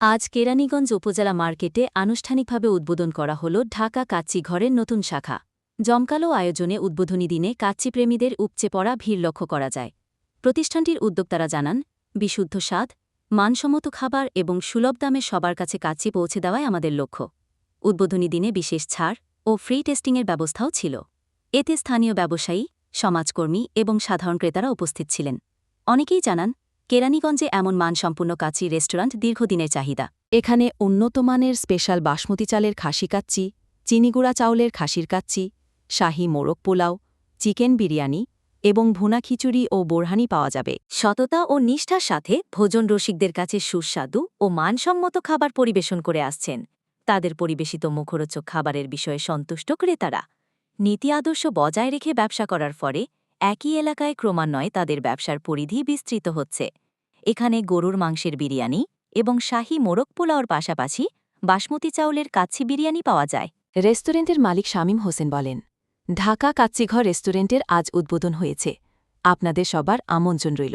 আজ কেরানীগঞ্জ উপজেলা মার্কেটে আনুষ্ঠানিকভাবে উদ্বোধন করা হল ঢাকা কাচ্চি ঘরের নতুন শাখা। জমকালো আয়োজনে উদ্বোধনী দিনে কাচ্চি প্রেমীদের উপচে পড়া ভিড় লক্ষ্য করা যায়। প্রতিষ্ঠানটির উদ্যোক্তারা জানান, বিশুদ্ধ স্বাদ, মানসম্মত খাবার এবং সুলভ দামে সবার কাছে কাচ্চি পৌঁছে দেওয়াই আমাদের লক্ষ্য। উদ্বোধনী দিনে বিশেষ ছাড় ও ফ্রি টেস্টিংয়ের ব্যবস্থাও ছিল। এতে স্থানীয় ব্যবসায়ী, সমাজকর্মী এবং সাধারণ ক্রেতারা উপস্থিত ছিলেন। অনেকেই জানান কেরানীগঞ্জে এমন মানসম্পন্ন কাচ্চি রেস্টুরেন্ট দীর্ঘদিনের চাহিদা। এখানে উন্নত মানের স্পেশাল বাসমতি চালের খাসি কাচ্চি চিনিগুড়া চাউলের খাসির কাচ্চি, শাহী মোরগ পোলাও, চিকেন বিরিয়ানি এবং ভুনা খিচুড়ি ও বোরহানি পাওয়া যাবে। সততা ও নিষ্ঠার সাথে ভোজন রসিকদের কাছে সুস্বাদু ও মানসম্মত খাবার পরিবেশন করে আসছেন তাদের পরিবেশিত মুখরোচক খাবারের বিষয়ে সন্তুষ্ট ক্রেতারা। নীতি আদর্শ বজায় রেখে ব্যবসা করার ফলে একই এলাকায় ক্রমান্বয়ে তাদের ব্যবসার পরিধি বিস্তৃত হচ্ছে। এখানে গরুর মাংসের বিরিয়ানি এবং শাহী মোরগ পোলাওর পাশাপাশি বাসমতি চাউলের কাচ্ছি বিরিয়ানি পাওয়া যায়। রেস্টুরেন্টের মালিক শামীম হোসেন বলেন, ঢাকা কাচ্ছিঘর রেস্টুরেন্টের আজ উদ্বোধন হয়েছে। আপনাদের সবার আমন্ত্রণ রইল।